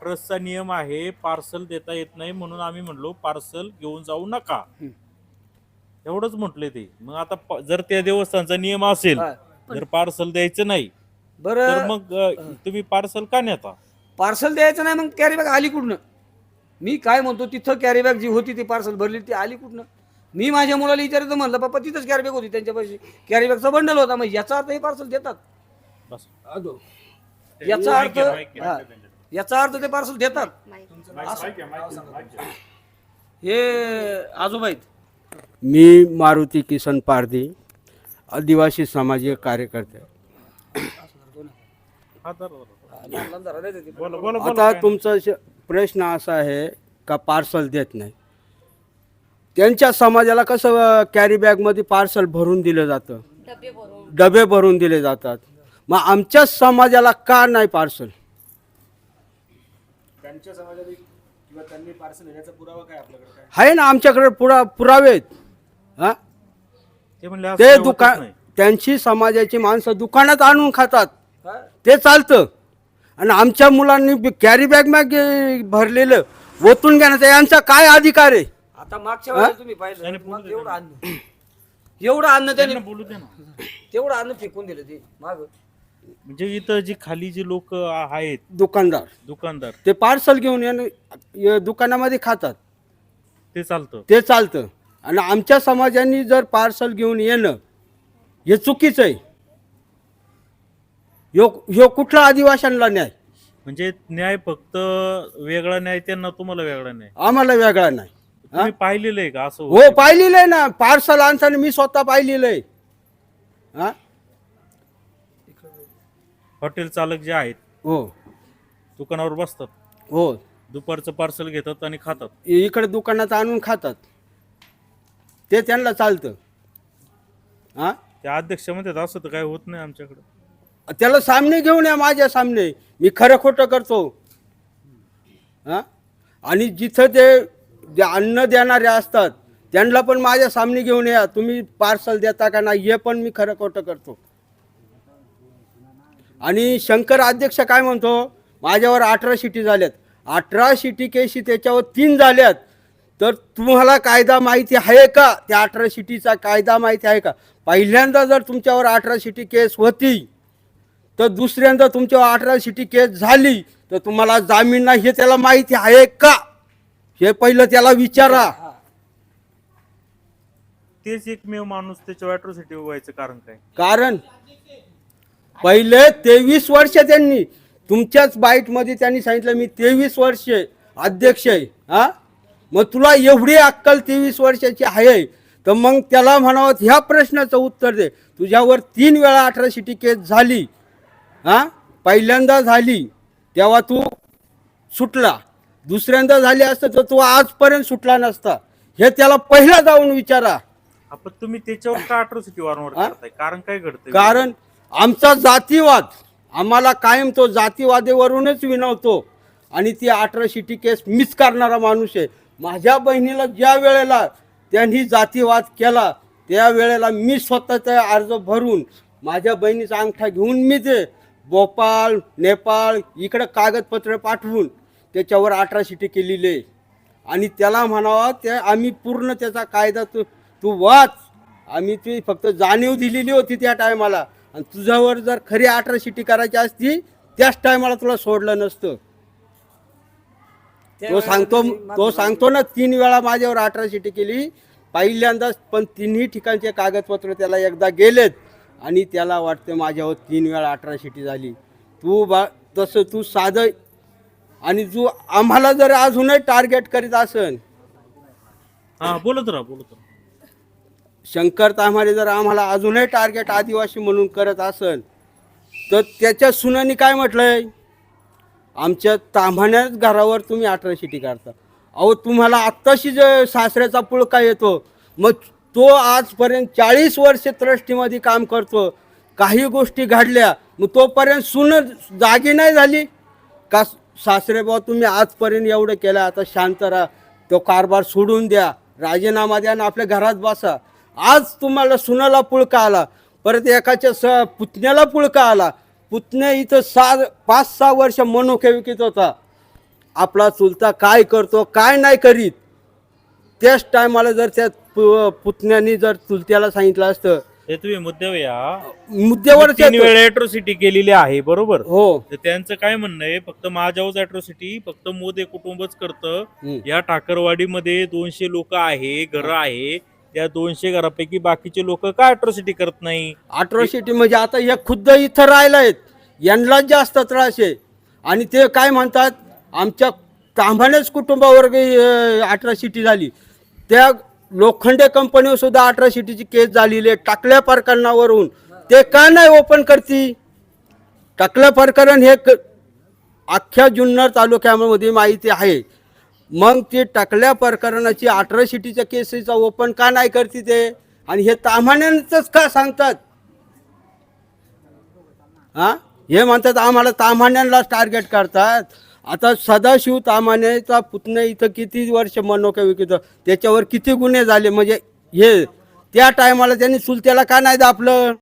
ट्रस्टचा नियम आहे पार्सल देता येत नाही म्हणून आम्ही म्हणलो पार्सल घेऊन जाऊ नका. एवढंच म्हटले ते. मग आता प- जर त्या देवस्थानचा नियम असेल हा. जर पार्सल द्यायचं नाही तर बरं मग अ, तुम्ही पार्सल का नेता? पार्सल द्यायचं नाही मग कॅरी बॅग आली कुठनं? मी काय म्हणतो तिथं कॅरी बॅग जी होती ती पार्सल भरली ती आली कुठनं? मी माझ्या मुलाला विचारायचं म्हणलं पप्पा तिथंच कॅरी बॅग होती त्यांच्यापाशी. कॅरी बॅगचा बंडल होता मग याचा अर्थ हे पार्सल देतात. बस. याचा अर्थ. हा. याचा अर्थ ते पार्सल देतात हे आजोबा आहेत. मी मारुती किसन पारधी आदिवासी सामाजिक कार्यकर्ते. हा, आता? तुमचा श- प्रश्न असा आहे का पार्सल देत नाही? त्यांच्या समाजाला कसं कॅरी बॅगमध्ये पार्सल भरून दिलं जातं? डबे भरून. दिले जातात. मग आमच्या समाजाला का नाही पार्सल त्यांच्या समाजात किंवा त्यांनी पार्सल नेण्याचा पुरावा काय आपल्याकडे काय? आहे ना आमच्याकडे पुरा पुरावे आहेत. हा? ते म्हणले असं ते काही होतच दुकान नाही. त्यांची समाजाची माणसं दुकानात आणून खातात. हा? ते चालतं. आणि आमच्या मुलांनी कॅरी बॅग मॅग भरलेलं ओतून घेण्याचा यांचा काय अधिकार आहे? आता मागच्या वेळेला तुम्ही पाहिलं मग एवढं अन्न एवढं अन्न त्याने त्यांना बोलू दे ना. तेवढं अन्न फेकून दिलं ते माग. म्हणजे इथं जी खाली जी लोक आहेत दुकानदार. दुकानदार. ते पार्सल घेऊन येणं य- दुकानामध्ये खातात. ते चालतं. ते चालतं. आणि आमच्या समाजाने जर पार्सल घेऊन येणं हे चुकीचं आहे. ह्यो ह्यो कुठला आदिवाशांना न्याय? म्हणजे न्याय फक्त वेगळा न्याय त्यांना तुम्हाला वेगळा न्याय. आम्हाला वेगळा नाही. तुम्ही पाहिलेलं आहे का असं हो पाहिलेलं आहे ना. पार्सल आणताना मी स्वतः पाहिलेलं आहे. हा? हॉटेल चालक जे आहेत हो. दुकानावर बसतात. हो. दुपारचं पार्सल घेतात आणि खातात. इकडे दुकानात आणून खातात. ते त्यांना चालतं. हा? त्या अध्यक्ष म्हणतात असं तर काय होत नाही आमच्याकडे. त्याला सामने घेऊन या माझ्या सामने. मी खरं खोटं करतो. हा? आणि जिथं ते जे अन्न देणारे असतात त्यांना पण माझ्या सामने घेऊन या. तुम्ही पार्सल देता का नाही हे पण मी खरं खोटं करतो. आणि शंकर अध्यक्ष काय म्हणतो? माझ्यावर अठरा शिटी झाल्यात. अठरा शिटी केशी त्याच्यावर तीन झाल्यात. तर तुम्हाला कायदा माहिती आहे का? त्या अठरा शिटीचा कायदा माहिती आहे का? पहिल्यांदा जर तुमच्यावर अठरा शिटी केस होती तर दुसऱ्यांदा तुमच्यावर अठरा शिटी केस झाली तर तुम्हाला जामीन नाही हे त्याला माहिती आहे का? हे पहिलं त्याला विचारा. तेच एकमेव माणूस त्याच्या अॅट्रॉसिटी व्हायचं कारण काय? कारण पहिले तेवीस वर्ष त्यांनी तुमच्याच बाईटमध्ये त्यांनी सांगितलं मी तेवीस वर्ष अध्यक्ष आहे हा? मग तुला एवढी अक्कल तेवीस वर्षाची आहे तर मग त्याला म्हणावं ह्या प्रश्नाचं उत्तर दे. तुझ्यावर तीन वेळा अठरा शिटी केस झाली हा? पहिल्यांदा झाली तेव्हा तू सुटला. दुसऱ्यांदा झाली असतं तर तू आजपर्यंत सुटला नसता. हे त्याला पहिला जाऊन विचारा. आपण तुम्ही त्याच्यावर का अॅट्रॉसिटी वारंवार? करताय? कारण काय घडतं कारण आमचा जातीवाद आम्हाला कायम तो जातीवादेवरूनच विनवतो. आणि ती अठरा शिटी केस मिस करणारा माणूस आहे. माझ्या बहिणीला ज्या वेळेला त्यांनी जातीवाद केला त्या वेळेला मी स्वतःचा अर्ज भरून माझ्या बहिणीचा अंगठा घेऊन मी ते भोपाळ नेपाळ इकडं कागदपत्र पाठवून त्याच्यावर अठरा शिटी केलेली आहे आणि त्याला म्हणावा ते आम्ही पूर्ण त्याचा कायदा तू तू वाच. आम्ही ती फक्त जाणीव दिलेली होती त्या टायमाला आणि तुझ्यावर जर खरी अठरा शिटी करायची असती त्याच टायमाला तुला सोडलं नसतं. तो सांगतो तो सांगतो ना तीन वेळा माझ्यावर अठरा शिटी केली. पहिल्यांदाच पण तिन्ही ठिकाणचे कागदपत्र त्याला एकदा गेलेत आणि त्याला वाटतं माझ्यावर तीन वेळा अठरा शिटी झाली. तू बा तसं तू साधं आणि तू आम्हाला जर अजूनही टार्गेट करीत असन. हा बोलत राहा बोलत राहा. शंकर तामारे जर आम्हाला अजूनही टार्गेट आदिवासी म्हणून करत असेल तर त्याच्या सुनानी काय म्हटलंय? आमच्या ताम्हाण्याच घरावर तुम्ही अट्रॉसिटी करता काढता. अहो तुम्हाला आत्ताशी जे सासऱ्याचा पुळका येतो मग तो आजपर्यंत चाळीस वर्ष ट्रस्टीमध्ये काम करतो. काही गोष्टी घडल्या मग तोपर्यंत सुन जागी नाही झाली. का सासरे भाऊ तुम्ही आजपर्यंत एवढं केलं आता शांत राहा. तो कारभार सोडून द्या. राजीनामा द्या आणि आपल्या घरात बसा. आज तुम्हाला सुनाला पुळका आला परत एकाच्या स पुतण्याला पुळका आला. पुतण्या इथं सहा पाच सहा वर्ष मनोखे विकत होता. आपला चुलता काय करतो काय नाही करीत. त्याच टायमाला जर त्या पु- पुतण्यानी जर चुलत्याला सांगितलं असतं. हे तुम्ही मुद्द्यावर या मुद्द्यावर तीन वेळा अॅट्रॉसिटी केलेली आहे बरोबर? हो. तर त्यांचं काय म्हणणं आहे फक्त माझ्यावर अॅट्रॉसिटी फक्त मोदे कुटुंबच करतं. हम्म. या ठाकरवाडीमध्ये दोनशे लोक आहे घर आहे. त्या दोनशे घरापैकी बाकीचे लोक का अट्रॉसिटी करत नाही? अट्रॉसिटी म्हणजे आता हे खुद्द इथं राहिला आहेत यांनाच जास्त त्रास आहे. आणि ते काय म्हणतात आमच्या तांबानेच कुटुंबावर अट्रॉसिटी झाली. त्या लोखंडे कंपनीवर सुद्धा अट्रॉसिटीची केस झालेली आहे. टाकल्या प्रकरणावरून. ते का नाही ओपन करती? टाकल्या प्रकरण हे क- अख्ख्या जुन्नर तालुक्यामध्ये माहिती आहे. मग ते टाकल्या प्रकरणाची अट्रॉसिटीच्या केसेसचा ओपन का नाही करते ते? आणि हे तामान्यांचंच का सांगतात? हा? हे म्हणतात आम्हाला ताम्हाण्यांनाच टार्गेट करतात. आता सदाशिव तामान्याचा पुतण्या इथं किती वर्ष मनोका विकत त्याच्यावर किती गुन्हे झाले? म्हणजे हे त्या टायमाला त्यांनी चुलत्याला का नाही दापलं